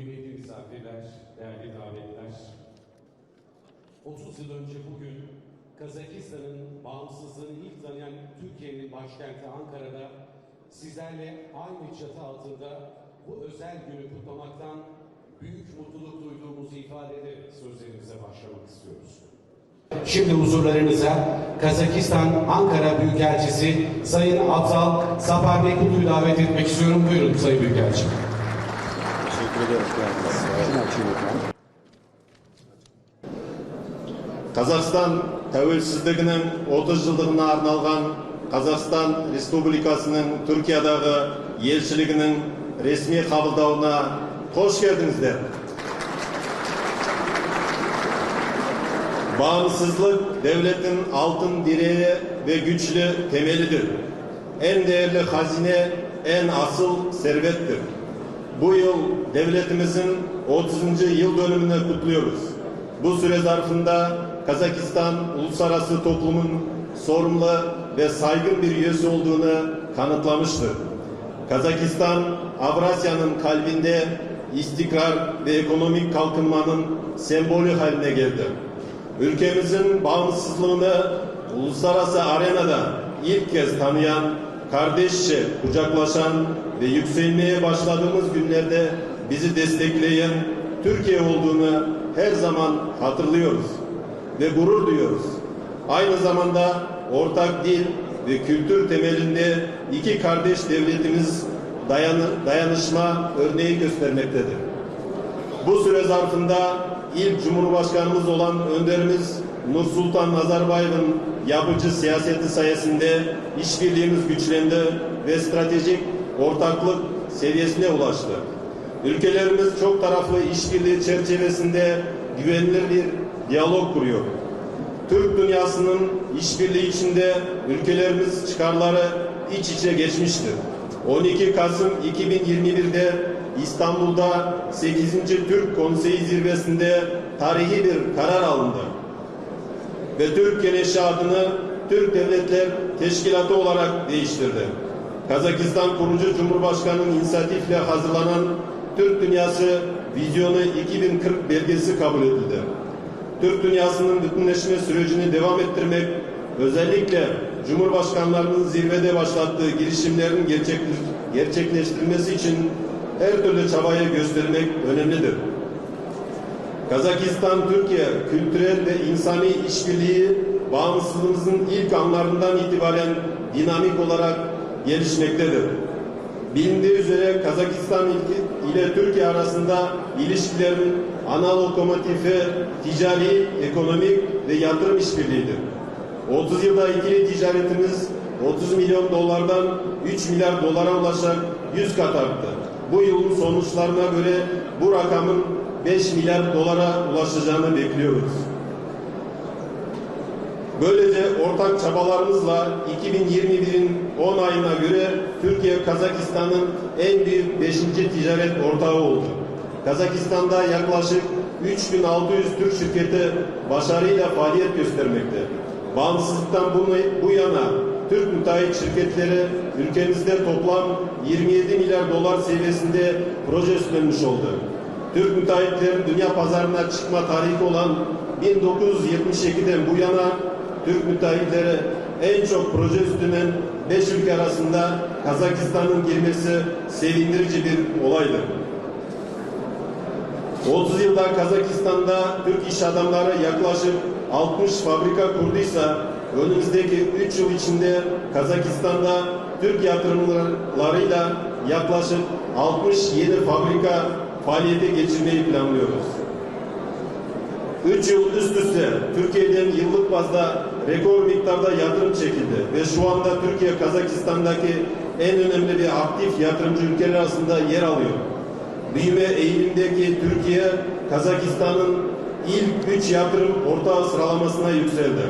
Kıymetli misafirler, değerli davetler. 30 yıl önce bugün Kazakistan'ın bağımsızlığını ilk tanıyan Türkiye'nin başkenti Ankara'da sizlerle aynı çatı altında bu özel günü kutlamaktan büyük mutluluk duyduğumuzu ifade ederek sözlerimize başlamak istiyoruz. Şimdi huzurlarınıza Kazakistan Ankara Büyükelçisi Sayın Abzal Saparbekoğlu'yu davet etmek istiyorum. Buyurun Sayın Büyükelçi. Teşekkür ederiz. Şunu açayım efendim. Қазақстан тәуелсіздігінің 30 жылдығына арналған Қазақстан Республикасының Түркиядағы елшілігінің ресми қабылдауына қош келдіңіздер. Bağımsızlık devletin altın direği ve güçlü temelidir. En değerli hazine, en asıl servettir. Bu yıl devletimizin 30. yıl dönümünü kutluyoruz. Bu süre zarfında Kazakistan uluslararası toplumun sorumlu ve saygın bir üyesi olduğunu kanıtlamıştır. Kazakistan, Avrasya'nın kalbinde istikrar ve ekonomik kalkınmanın sembolü haline geldi. Ülkemizin bağımsızlığını uluslararası arenada ilk kez tanıyan, kardeşçe kucaklaşan ve yükselmeye başladığımız günlerde bizi destekleyen Türkiye olduğunu her zaman hatırlıyoruz ve gurur duyuyoruz. Aynı zamanda ortak dil ve kültür temelinde iki kardeş devletimiz dayanı, dayanışma örneği göstermektedir. Bu süre zarfında ilk Cumhurbaşkanımız olan önderimiz Nursultan Nazarbayev'in yapıcı siyaseti sayesinde işbirliğimiz güçlendi ve stratejik ortaklık seviyesine ulaştı. Ülkelerimiz çok taraflı işbirliği çerçevesinde güvenilir bir diyalog kuruyor. Türk dünyasının işbirliği içinde ülkelerimiz çıkarları iç içe geçmiştir. 12 Kasım 2021'de İstanbul'da 8. Türk Konseyi Zirvesi'nde tarihi bir karar alındı. Ve Türk Gençliği adını Türk Devletler Teşkilatı olarak değiştirdi. Kazakistan kurucu Cumhurbaşkanı'nın inisiyatifle hazırlanan Türk Dünyası Vizyonu 2040 belgesi kabul edildi. Türk dünyasının bütünleşme sürecini devam ettirmek, özellikle Cumhurbaşkanlarının zirvede başlattığı girişimlerin gerçekleş- gerçekleştirilmesi için her türlü çabayı göstermek önemlidir. Kazakistan, Türkiye kültürel ve insani işbirliği bağımsızlığımızın ilk anlarından itibaren dinamik olarak gelişmektedir. Bilindiği üzere Kazakistan ile Türkiye arasında ilişkilerin ana lokomotifi ticari, ekonomik ve yatırım işbirliğidir. 30 yılda ikili ticaretimiz 30 milyon dolardan 3 milyar dolara ulaşarak 100 kat arttı. Bu yılın sonuçlarına göre bu rakamın 5 milyar dolara ulaşacağını bekliyoruz. Böylece ortak çabalarımızla 2021'in 10 ayına göre Türkiye Kazakistan'ın en büyük 5. ticaret ortağı oldu. Kazakistan'da yaklaşık 3600 Türk şirketi başarıyla faaliyet göstermekte. Bağımsızlıktan bunu, bu yana Türk müteahhit şirketleri ülkemizde toplam 27 milyar dolar seviyesinde proje üstlenmiş oldu. Türk müteahhitlerin dünya pazarına çıkma tarihi olan 1972'den bu yana Türk müteahhitleri en çok proje üstünen 5 ülke arasında Kazakistan'ın girmesi sevindirici bir olaydır. 30 yılda Kazakistan'da Türk iş adamları yaklaşık 60 fabrika kurduysa önümüzdeki 3 yıl içinde Kazakistan'da Türk yatırımlarıyla yaklaşık 60 yeni fabrika faaliyete geçirmeyi planlıyoruz. 3 yıl üst üste Türkiye'den yıllık bazda rekor miktarda yatırım çekildi ve şu anda Türkiye Kazakistan'daki en önemli bir aktif yatırımcı ülkeler arasında yer alıyor. Büyüme eğilimindeki Türkiye, Kazakistan'ın ilk 3 yatırım ortağı sıralamasına yükseldi.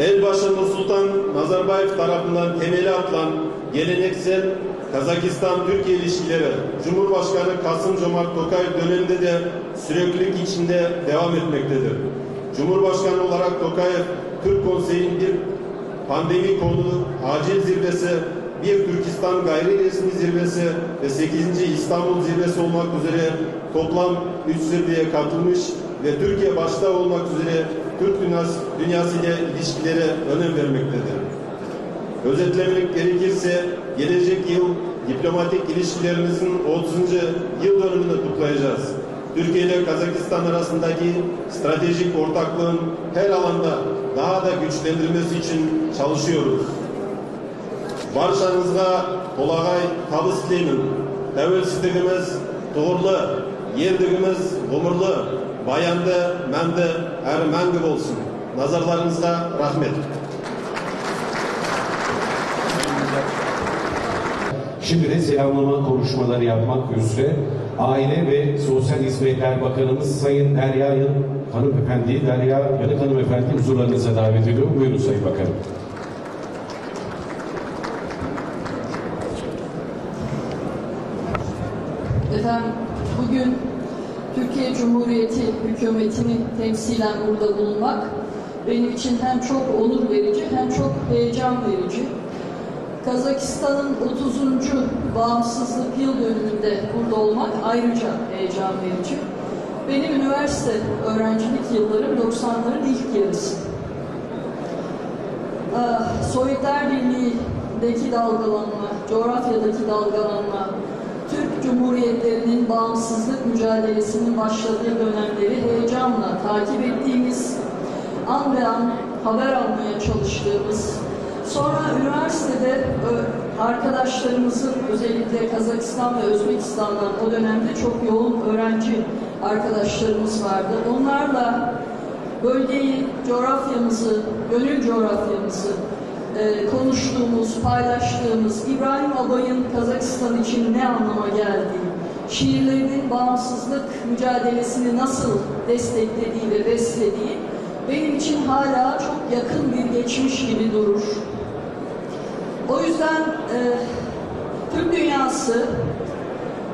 Elbaşı Nursultan Nazarbayev tarafından temeli atılan geleneksel Kazakistan-Türkiye ilişkileri Cumhurbaşkanı Kasım Cömert Tokayev döneminde de süreklilik içinde devam etmektedir. Cumhurbaşkanı olarak Tokayev, Türk Konseyi'nin bir pandemi konulu acil zirvesi bir Türkistan gayri resmi zirvesi ve 8. İstanbul zirvesi olmak üzere toplam 3 zirveye katılmış ve Türkiye başta olmak üzere Türk dünyası, dünyası ile ilişkilere önem vermektedir. Özetlemek gerekirse gelecek yıl diplomatik ilişkilerimizin 30. yıl dönümünü kutlayacağız. Türkiye ile Kazakistan arasındaki stratejik ortaklığın her alanda daha da güçlendirilmesi için çalışıyoruz. Barşanızga kolagay tabız dileymin. Tevelsizligimiz doğrulu, yerdigimiz gumurlu, bayandı, mendi, her mengi olsun. Nazarlarınızga rahmet. Şimdi de selamlama konuşmaları yapmak üzere Aile ve Sosyal Hizmetler Bakanımız Sayın Derya Yanık Hanımefendi, Derya Yanık Hanımefendi huzurlarınıza davet ediyorum. Buyurun Sayın Bakanım. Efendim bugün Türkiye Cumhuriyeti hükümetini temsilen burada bulunmak benim için hem çok onur verici hem çok heyecan verici. Kazakistan'ın 30. bağımsızlık yıl dönümünde burada olmak ayrıca heyecan verici. Benim üniversite öğrencilik yıllarım 90'ların ilk yarısı. Ah, Sovyetler Birliği'ndeki dalgalanma, coğrafyadaki dalgalanma, Türk Cumhuriyetlerinin bağımsızlık mücadelesinin başladığı dönemleri heyecanla takip ettiğimiz, an be an haber almaya çalıştığımız, sonra üniversitede ö- arkadaşlarımızın özellikle Kazakistan ve Özbekistan'dan o dönemde çok yoğun öğrenci arkadaşlarımız vardı. Onlarla bölgeyi, coğrafyamızı, gönül coğrafyamızı e, konuştuğumuz, paylaştığımız, İbrahim Abay'ın Kazakistan için ne anlama geldiği, şiirlerinin bağımsızlık mücadelesini nasıl desteklediği ve beslediği benim için hala çok yakın bir geçmiş gibi durur. O yüzden e, Türk dünyası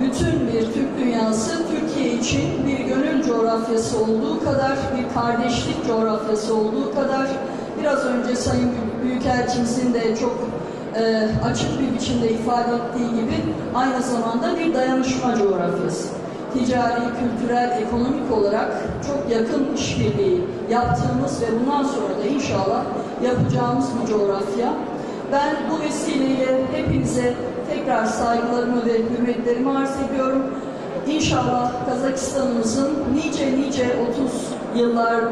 bütün bir Türk dünyası Türkiye için bir gönül coğrafyası olduğu kadar, bir kardeşlik coğrafyası olduğu kadar biraz önce Sayın Büyükelçimizin de çok e, açık bir biçimde ifade ettiği gibi aynı zamanda bir dayanışma coğrafyası. Ticari, kültürel, ekonomik olarak çok yakın işbirliği yaptığımız ve bundan sonra da inşallah yapacağımız bir coğrafya. Ben bu vesileyle hepinize tekrar saygılarımı ve hürmetlerimi arz ediyorum. İnşallah Kazakistan'ımızın nice nice 30 yıllar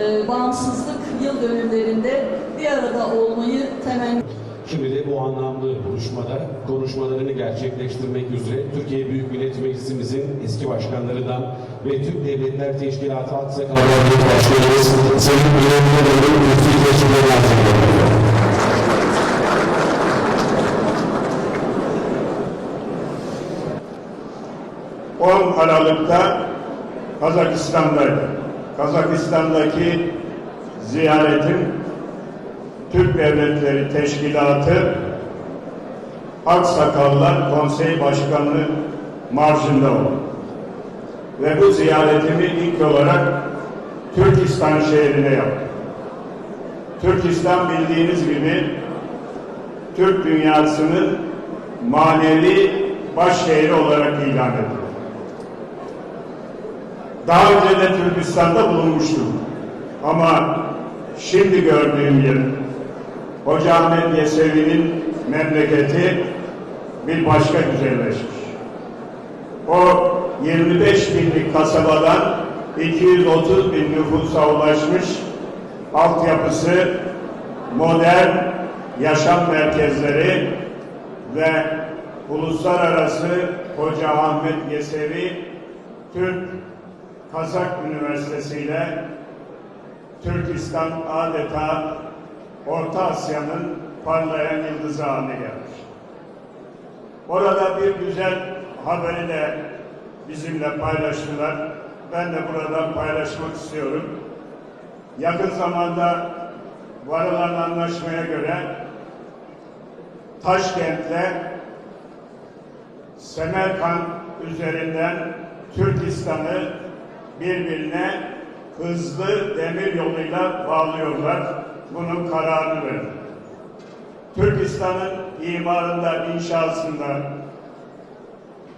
e, bağımsızlık yıl dönümlerinde bir arada olmayı temenni Şimdi de bu anlamlı buluşmada konuşmalarını gerçekleştirmek üzere Türkiye Büyük Millet Meclisimizin eski başkanlarından ve Türk Devletler Teşkilatı Kavrarlı Başkanımız Sayın Bülent Yıldırım'ın müftü 10 Aralık'ta Kazakistan'daydı. Kazakistan'daki ziyaretim Türk Devletleri Teşkilatı Aksakallar Konsey Başkanlığı marjında oldu. Ve bu ziyaretimi ilk olarak Türkistan şehrine yaptım. Türkistan bildiğiniz gibi Türk dünyasının manevi baş şehri olarak ilan edildi. Daha önce de Türkistan'da bulunmuştum. Ama şimdi gördüğüm yer Hoca Ahmet Yesevi'nin memleketi bir başka güzelleşmiş. O 25 binlik kasabadan 230 bin nüfusa ulaşmış altyapısı, modern yaşam merkezleri ve uluslararası Hoca Ahmet Yesevi Türk Kazak Üniversitesi ile Türkistan adeta Orta Asya'nın parlayan yıldızı haline gelmiş. Orada bir güzel haberi de bizimle paylaştılar. Ben de buradan paylaşmak istiyorum. Yakın zamanda varılan anlaşmaya göre Taşkent'le Semerkant üzerinden Türkistan'ı birbirine hızlı demir yoluyla bağlıyorlar. Bunun kararını verdi. Türkistan'ın imarında, inşasında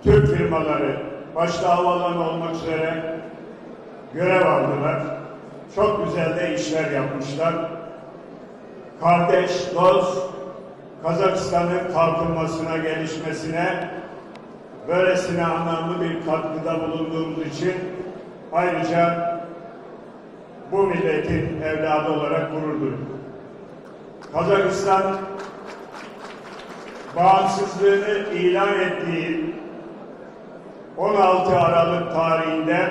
Türk firmaları başta havalanı olmak üzere görev aldılar. Çok güzel de işler yapmışlar. Kardeş, dost, Kazakistan'ın kalkınmasına, gelişmesine böylesine anlamlı bir katkıda bulunduğumuz için ayrıca bu milletin evladı olarak gurur duyuyorum. Kazakistan bağımsızlığını ilan ettiği 16 Aralık tarihinde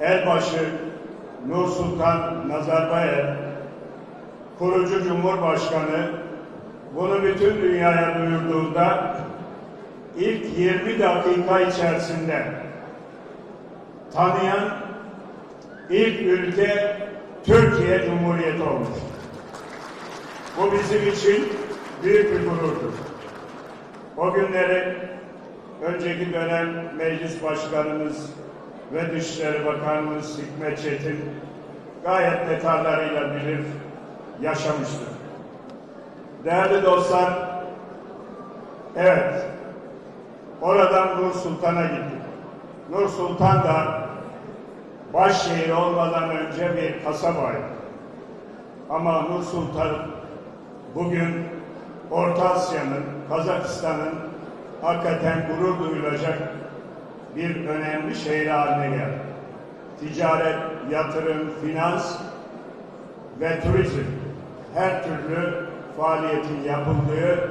Elbaşı Nur Nazarbayev kurucu Cumhurbaşkanı bunu bütün dünyaya duyurduğunda ilk 20 dakika içerisinde tanıyan ilk ülke Türkiye Cumhuriyeti olmuş. Bu bizim için büyük bir gururdur. O günleri önceki dönem meclis başkanımız ve Dışişleri Bakanımız Hikmet Çetin gayet detaylarıyla bilir, yaşamıştır. Değerli dostlar, evet, oradan Nur Sultan'a gittik. Nur Sultan da başşehir olmadan önce bir kasabaydı. Ama Nur Sultan bugün Orta Asya'nın, Kazakistan'ın hakikaten gurur duyulacak bir önemli şehir haline geldi. Ticaret, yatırım, finans ve turizm her türlü faaliyetin yapıldığı,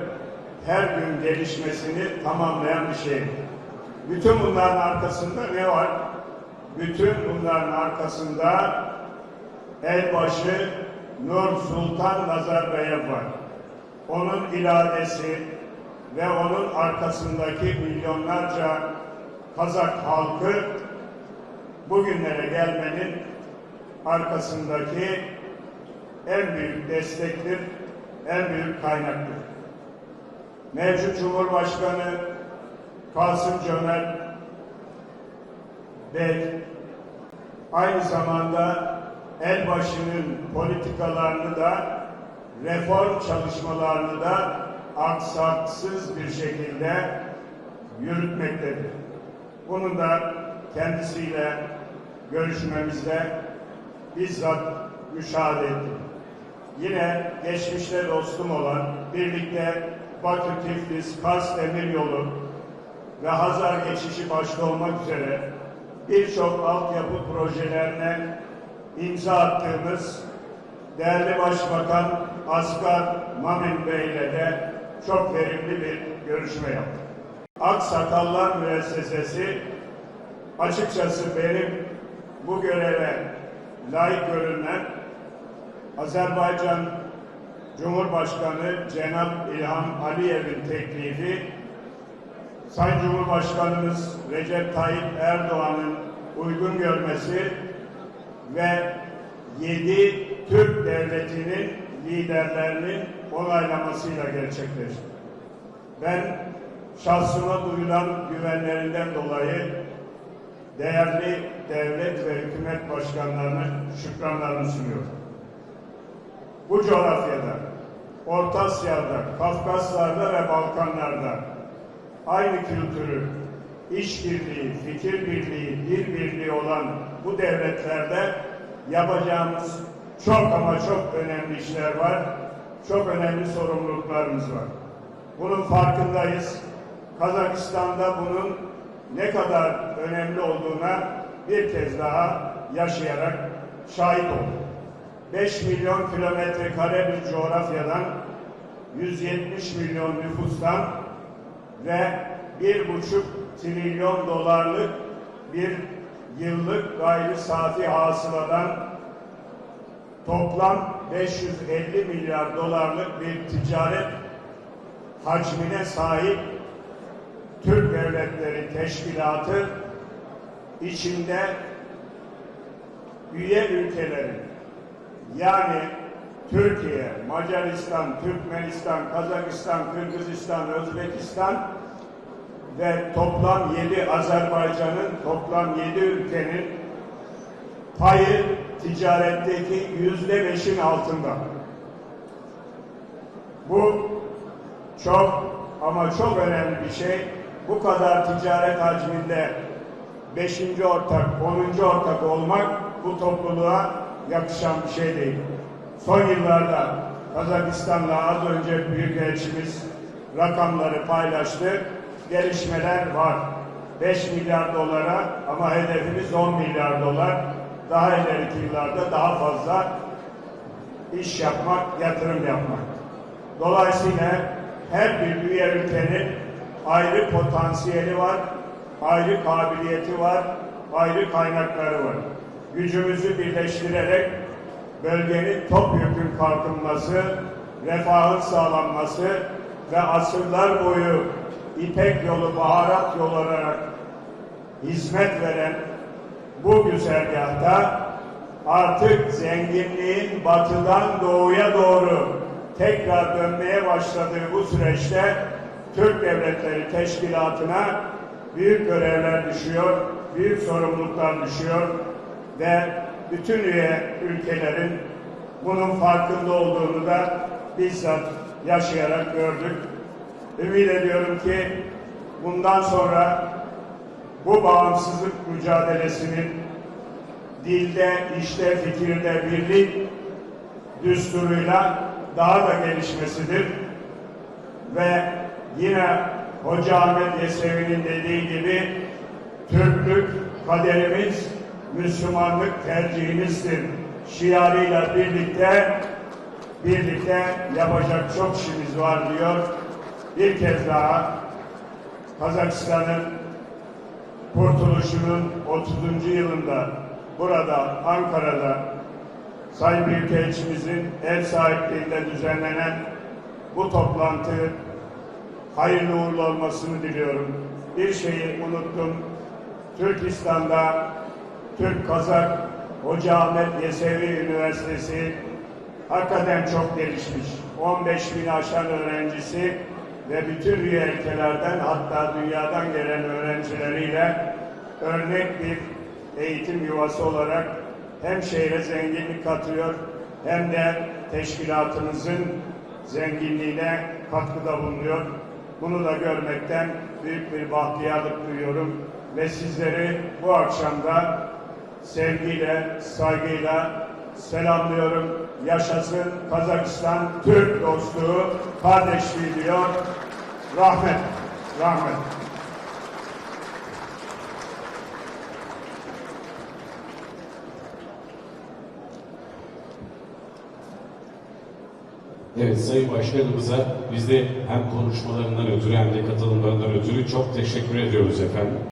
her gün gelişmesini tamamlayan bir şehir. Bütün bunların arkasında ne var? Bütün bunların arkasında elbaşı Nur Sultan Nazarbayev var. Onun iradesi ve onun arkasındaki milyonlarca Kazak halkı bugünlere gelmenin arkasındaki en büyük destektir, en büyük kaynaktır. Mevcut Cumhurbaşkanı Kasım Cömert Bey aynı zamanda elbaşının politikalarını da reform çalışmalarını da aksaksız bir şekilde yürütmektedir. Bunun da kendisiyle görüşmemizde bizzat müşahede ettim. Yine geçmişte dostum olan birlikte Bakü Tiflis Kars Demir Yolu ve Hazar geçişi başta olmak üzere birçok altyapı projelerine imza attığımız değerli Başbakan Asgar Mamin Bey ile de çok verimli bir görüşme yaptık. Aksakallar Müessesesi açıkçası benim bu göreve layık görülen Azerbaycan Cumhurbaşkanı Cenab İlham Aliyev'in teklifi Sayın Cumhurbaşkanımız Recep Tayyip Erdoğan'ın uygun görmesi ve yedi Türk devletinin liderlerinin onaylamasıyla gerçekleşti. Ben şahsıma duyulan güvenlerinden dolayı değerli devlet ve hükümet başkanlarına şükranlarını sunuyorum. Bu coğrafyada, Orta Asya'da, Kafkaslar'da ve Balkanlar'da aynı kültürü, işbirliği, fikir birliği, dil birliği olan bu devletlerde yapacağımız çok ama çok önemli işler var. Çok önemli sorumluluklarımız var. Bunun farkındayız. Kazakistan'da bunun ne kadar önemli olduğuna bir kez daha yaşayarak şahit olduk. 5 milyon kilometre kare bir coğrafyadan 170 milyon nüfustan ve bir buçuk trilyon dolarlık bir yıllık gayri safi hasıladan toplam 550 milyar dolarlık bir ticaret hacmine sahip Türk Devletleri Teşkilatı içinde üye ülkelerin yani Türkiye, Macaristan, Türkmenistan, Kazakistan, Kırgızistan, Özbekistan ve toplam 7 Azerbaycan'ın toplam 7 ülkenin payı ticaretteki yüzde beşin altında. Bu çok ama çok önemli bir şey. Bu kadar ticaret hacminde beşinci ortak, onuncu ortak olmak bu topluluğa yakışan bir şey değil. Son yıllarda Kazakistan'la az önce Büyükelçimiz rakamları paylaştı. Gelişmeler var. 5 milyar dolara ama hedefimiz 10 milyar dolar. Daha ileriki yıllarda daha fazla iş yapmak, yatırım yapmak. Dolayısıyla her bir üye ülkenin ayrı potansiyeli var, ayrı kabiliyeti var, ayrı kaynakları var. Gücümüzü birleştirerek bölgenin topyekun kalkınması, refahın sağlanması ve asırlar boyu İpek yolu, baharat yolu olarak hizmet veren bu güzergahta artık zenginliğin batıdan doğuya doğru tekrar dönmeye başladığı bu süreçte Türk Devletleri Teşkilatı'na büyük görevler düşüyor, büyük sorumluluklar düşüyor ve bütün üye ülkelerin bunun farkında olduğunu da bizzat yaşayarak gördük. Ümit ediyorum ki bundan sonra bu bağımsızlık mücadelesinin dilde, işte, fikirde birlik düsturuyla daha da gelişmesidir. Ve yine Hoca Ahmet Yesevi'nin dediği gibi Türklük kaderimiz, Müslümanlık tercihimizdir. Şiarıyla birlikte birlikte yapacak çok işimiz var diyor. Bir kez daha Kazakistan'ın kurtuluşunun 30. yılında burada Ankara'da Sayın Büyükelçimizin ev sahipliğinde düzenlenen bu toplantı hayırlı uğurlu olmasını diliyorum. Bir şeyi unuttum. Türkistan'da Türk Kazak Hoca Ahmet Yesevi Üniversitesi hakikaten çok gelişmiş. 15 bin aşan öğrencisi ve bütün üye ülkelerden hatta dünyadan gelen öğrencileriyle örnek bir eğitim yuvası olarak hem şehre zenginlik katıyor hem de teşkilatımızın zenginliğine katkıda bulunuyor. Bunu da görmekten büyük bir bahtiyarlık duyuyorum ve sizleri bu akşamda sevgiyle, saygıyla selamlıyorum. Yaşasın Kazakistan Türk dostluğu, kardeşliği diyor. Rahmet, rahmet. Evet Sayın Başkanımıza biz de hem konuşmalarından ötürü hem de katılımlarından ötürü çok teşekkür ediyoruz efendim.